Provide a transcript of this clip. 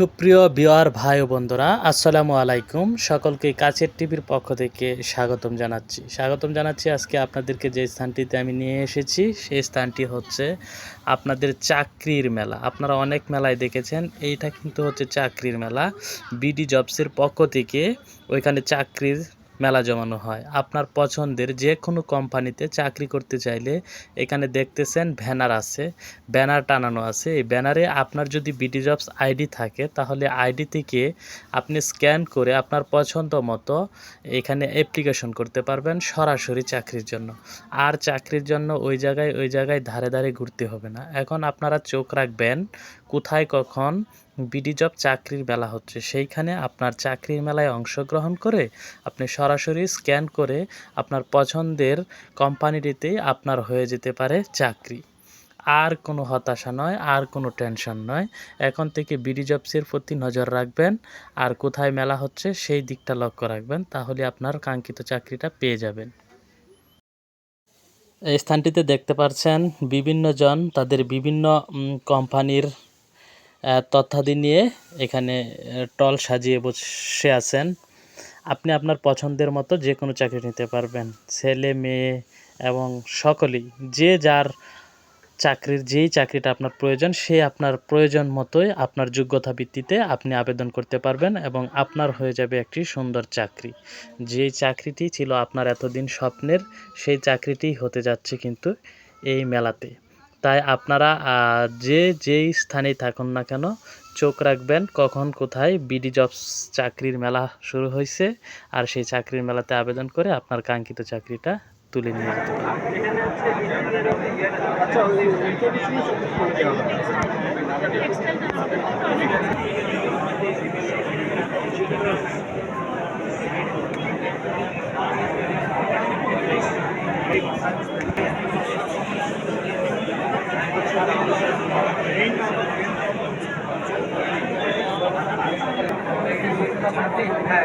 সুপ্রিয় বিওয়ার ভাই ও বন্ধুরা, আসসালামু আলাইকুম। সকলকে কাছের টিভির পক্ষ থেকে স্বাগতম জানাচ্ছি। স্বাগতম জানাচ্ছি আজকে আপনাদেরকে যে স্থানটিতে আমি নিয়ে এসেছি, সেই স্থানটি হচ্ছে আপনাদের চাকরির মেলা। আপনারা অনেক মেলায় দেখেছেন, এইটা কিন্তু হচ্ছে চাকরির মেলা। বিডি জবসের পক্ষ থেকে ওইখানে চাকরির মেলা জমানো হয়। আপনার পছন্দের যে কোনো কোম্পানিতে চাকরি করতে চাইলে এখানে দেখতেছেন ব্যানার আছে, ব্যানার টানানো আছে। এই ব্যানারে আপনার যদি বিডি জবস আইডি থাকে, তাহলে আইডি থেকে আপনি স্ক্যান করে আপনার পছন্দ মতো এখানে অ্যাপ্লিকেশন করতে পারবেন সরাসরি চাকরির জন্য। আর চাকরির জন্য ওই জায়গায় ওই জায়গায় ধারে ধারে ঘুরতে হবে না। এখন আপনারা চোখ রাখবেন কোথায়, কখন বিডি জব চাকরির মেলা হচ্ছে। সেইখানে আপনার চাকরির মেলায় অংশগ্রহণ করে আপনি সরাসরি স্ক্যান করে আপনার পছন্দের কোম্পানিটিতেই আপনার হয়ে যেতে পারে চাকরি। আর কোনো হতাশা নয়, আর কোনো টেনশন নয়। এখন থেকে বিডি জবসের প্রতি নজর রাখবেন। আর কোথায় মেলা হচ্ছে সেই দিকটা লক্ষ্য রাখবেন, তাহলে আপনার কাঙ্ক্ষিত চাকরিটা পেয়ে যাবেন। এই স্থানটিতে দেখতে পাচ্ছেন বিভিন্ন জন, তাদের বিভিন্ন কোম্পানির তথ্যাদি নিয়ে এখানে টল সাজিয়ে বসে আছেন। আপনি আপনার পছন্দের মতো যে কোনো চাকরি নিতে পারবেন। ছেলে, মেয়ে এবং সকলেই, যে যার চাকরির, যেই চাকরিটা আপনার প্রয়োজন, সে আপনার প্রয়োজন মতোই আপনার যোগ্যতা ভিত্তিতে আপনি আবেদন করতে পারবেন এবং আপনার হয়ে যাবে একটি সুন্দর চাকরি। যেই চাকরিটি ছিল আপনার এতদিন স্বপ্নের, সেই চাকরিটি হতে যাচ্ছে কিন্তু এই মেলাতে। তাই আপনারা যে যেই স্থানেই থাকুন না কেন, চোখ রাখবেন কখন কোথায় বিডি জবস চাকরির মেলা শুরু হয়েছে আর সেই চাকরির মেলাতে আবেদন করে আপনার কাঙ্ক্ষিত চাকরিটা তুলে নিয়ে যেতে পারেন। হ্যাঁ